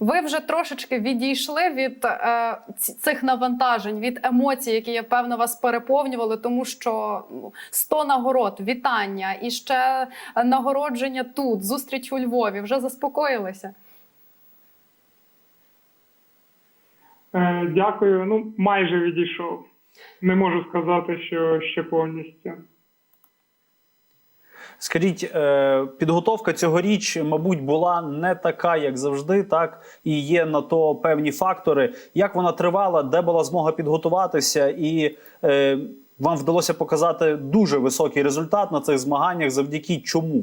Ви вже трошечки відійшли від е, цих навантажень, від емоцій, які я певно вас переповнювали, тому що ну, 100 нагород, вітання і ще нагородження тут, зустріч у Львові. Вже заспокоїлися. Е, Дякую. Ну, майже відійшов. Не можу сказати, що ще повністю. Скажіть, е, підготовка цьогоріч, мабуть, була не така, як завжди, так і є на то певні фактори. Як вона тривала, де була змога підготуватися, і е, вам вдалося показати дуже високий результат на цих змаганнях. Завдяки чому?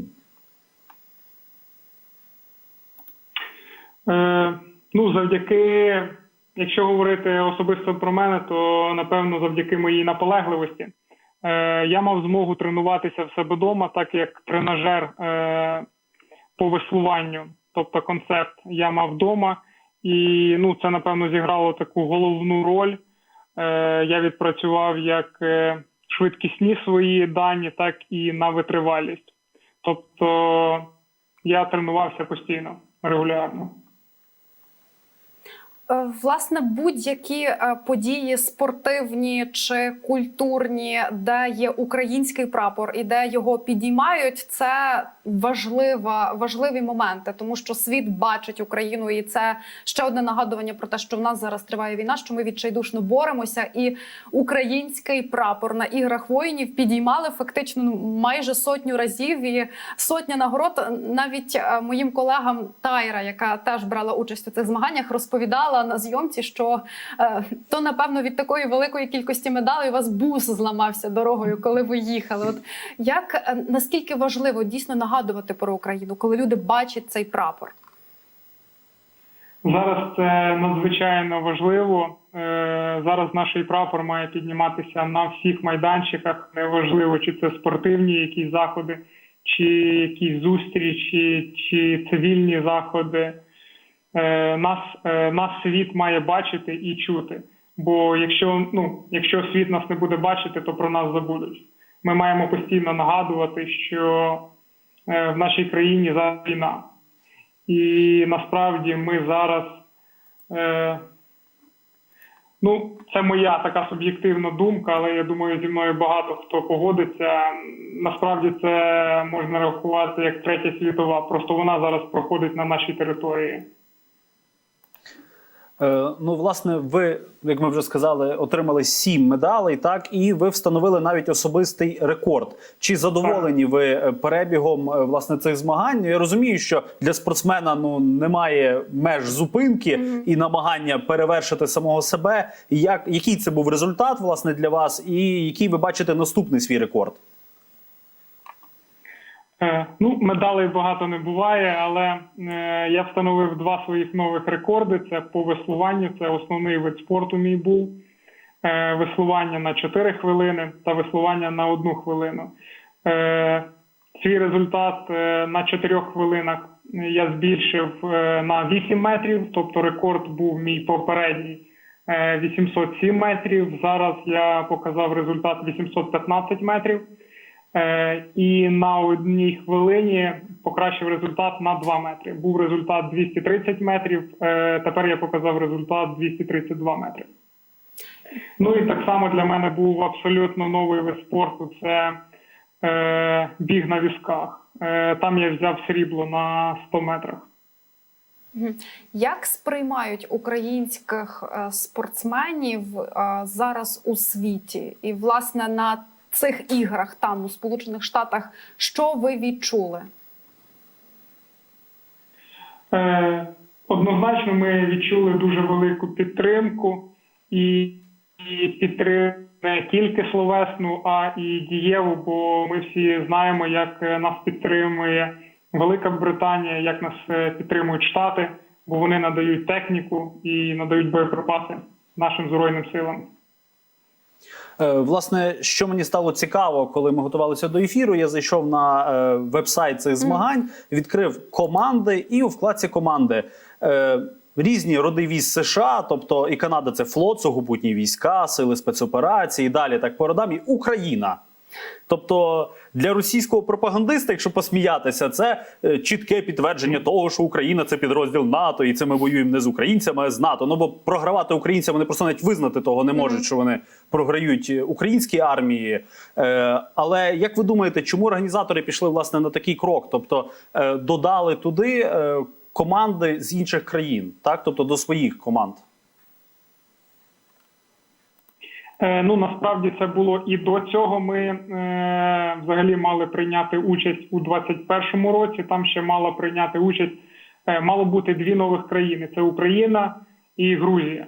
Е, ну, завдяки, якщо говорити особисто про мене, то напевно завдяки моїй наполегливості. Е, я мав змогу тренуватися в себе вдома, так як тренажер е, по веслуванню, тобто концепт я мав вдома, і ну, це напевно зіграло таку головну роль. Е, я відпрацював як е, швидкісні свої дані, так і на витривалість. Тобто я тренувався постійно, регулярно. Е, Власне, будь-які е, події спортивні чи культурні, де є український прапор і де його підіймають, це важлива, важливі моменти, тому що світ бачить Україну, і це ще одне нагадування про те, що в нас зараз триває війна, що ми відчайдушно боремося, і український прапор на іграх воїнів підіймали фактично ну, майже сотню разів. І сотня нагород навіть е, моїм колегам Тайра, яка теж брала участь у цих змаганнях, розповідала на зйомці, що е, то напевно від такої великої кількості медалей у вас бус зламався дорогою, коли ви їхали. От як е, наскільки важливо дійсно нагадувати про Україну, коли люди бачать цей прапор? Зараз це надзвичайно важливо. Е, Зараз наш прапор має підніматися на всіх майданчиках. Неважливо, чи це спортивні якісь заходи, чи якісь зустрічі, чи цивільні заходи. Е, Нас, е, нас світ має бачити і чути. Бо якщо, ну, якщо світ нас не буде бачити, то про нас забудуть. Ми маємо постійно нагадувати, що е, в нашій країні зараз війна. І насправді ми зараз. Е, ну, це моя така суб'єктивна думка, але я думаю, зі мною багато хто погодиться. Насправді це можна рахувати як третя світова, просто вона зараз проходить на нашій території. Е, ну, власне, ви, як ми вже сказали, отримали сім медалей, так і ви встановили навіть особистий рекорд. Чи задоволені ви е, перебігом е, власне цих змагань? Я розумію, що для спортсмена ну немає меж зупинки і намагання перевершити самого себе. Як який це був результат власне для вас, і який ви бачите наступний свій рекорд? Е, Ну, медалей багато не буває, але е, я встановив два своїх нових рекорди. Це по веслуванню, це основний вид спорту мій був. Е, Веслування на 4 хвилини та веслування на 1 хвилину. Свій результат на 4 хвилинах я збільшив на 8 метрів, тобто рекорд був мій попередній е, 807 метрів. Зараз я показав результат 815 метрів. Е, і на одній хвилині покращив результат на 2 метри. Був результат 230 метрів. е, Тепер я показав результат 232 метри. Ну і так само для мене був абсолютно новий вид спорту. Це е, біг на візках. Е, там я взяв срібло на 100 метрах. Як сприймають українських е, спортсменів зараз у світі? І, власне, на цих іграх там у Сполучених Штатах, що ви відчули? Е, Однозначно, ми відчули дуже велику підтримку і, підтримку не тільки словесну, а і дієву, бо ми всі знаємо, як нас підтримує Велика Британія, як нас е, підтримують Штати, бо вони надають техніку і надають боєприпаси нашим збройним силам. Е, Власне, що мені стало цікаво, коли ми готувалися до ефіру, я зайшов на е, веб-сайт цих змагань, відкрив команди, і у вкладці команди е, різні роди військ США, тобто і Канада це флот, сухопутні війська, сили спецоперації, і далі так по родам, і Україна. Тобто для російського пропагандиста, якщо посміятися, це е, чітке підтвердження того, що Україна це підрозділ НАТО, і це ми воюємо не з українцями, а з НАТО. Ну бо програвати українцям вони просто навіть визнати того не можуть, що вони програють е, українській армії. Е, але як ви думаєте, чому організатори пішли власне на такий крок? Тобто додали туди команди з інших країн, так тобто до своїх команд? Е, Ну насправді це було і до цього. Ми е, взагалі мали прийняти участь у 2021 році. Там ще мала прийняти участь, е, мало бути дві нових країни: це Україна і Грузія.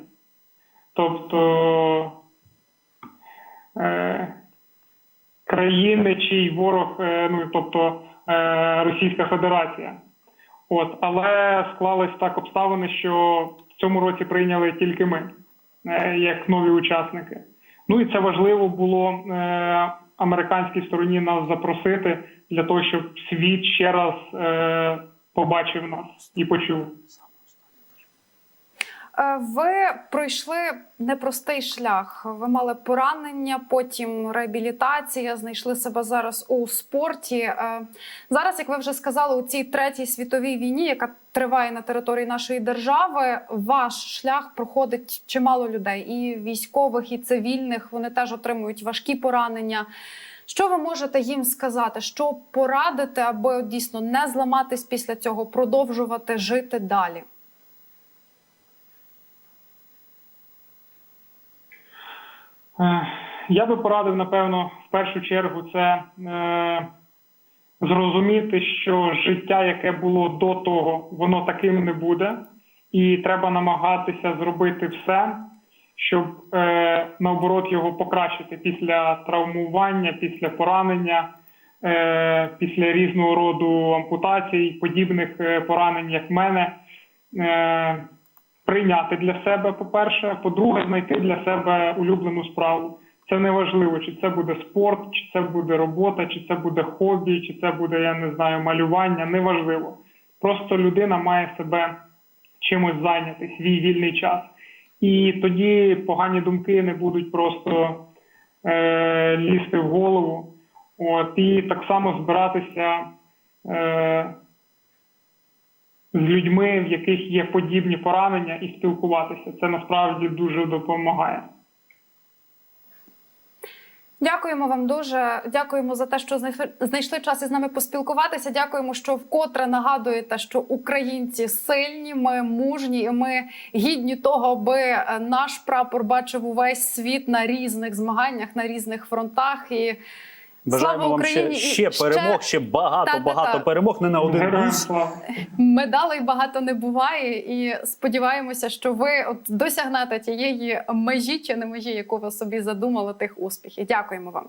Тобто е, країни, чий ворог, е, ну тобто е, Російська Федерація. От, але склались так обставини, що в цьому році прийняли тільки ми, е, як нові учасники. Ну і це важливо було е, американській стороні нас запросити для того, щоб світ ще раз е, побачив нас і почув. Е, Ви пройшли непростий шлях. Ви мали поранення, потім реабілітація, знайшли себе зараз у спорті. Е, Зараз, як ви вже сказали, у цій третій світовій війні, яка триває на території нашої держави, ваш шлях проходить чимало людей, і військових, і цивільних. Вони теж отримують важкі поранення. Що ви можете їм сказати? Що порадити, аби дійсно не зламатись після цього, продовжувати жити далі? Я би порадив, напевно, в першу чергу це е, зрозуміти, що життя, яке було до того, воно таким не буде, і треба намагатися зробити все, щоб е, наоборот його покращити після травмування, після поранення, е, після різного роду ампутацій, подібних е, поранень, як в мене. Е, прийняти для себе, по-перше, по-друге, знайти для себе улюблену справу. Це не важливо, чи це буде спорт, чи це буде робота, чи це буде хобі, чи це буде, я не знаю, малювання. Неважливо. Просто людина має себе чимось зайняти, свій вільний час. І тоді погані думки не будуть просто е, лізти в голову. От, і так само збиратися. Е, з людьми, в яких є подібні поранення, і спілкуватися. Це насправді дуже допомагає. Дякуємо вам дуже. Дякуємо за те, що знайшли, час із нами поспілкуватися. Дякуємо, що вкотре нагадуєте, що українці сильні, ми мужні, і ми гідні того, аби е, наш прапор бачив увесь світ на різних змаганнях, на різних фронтах. І Бажаємо слава вам ще, ще перемог, ще багато, Та-та-та. багато перемог, не на один раз. медалей багато не буває. І сподіваємося, що ви от досягнете тієї межі чи не межі, яку ви собі задумали тих успіхів. Дякуємо вам.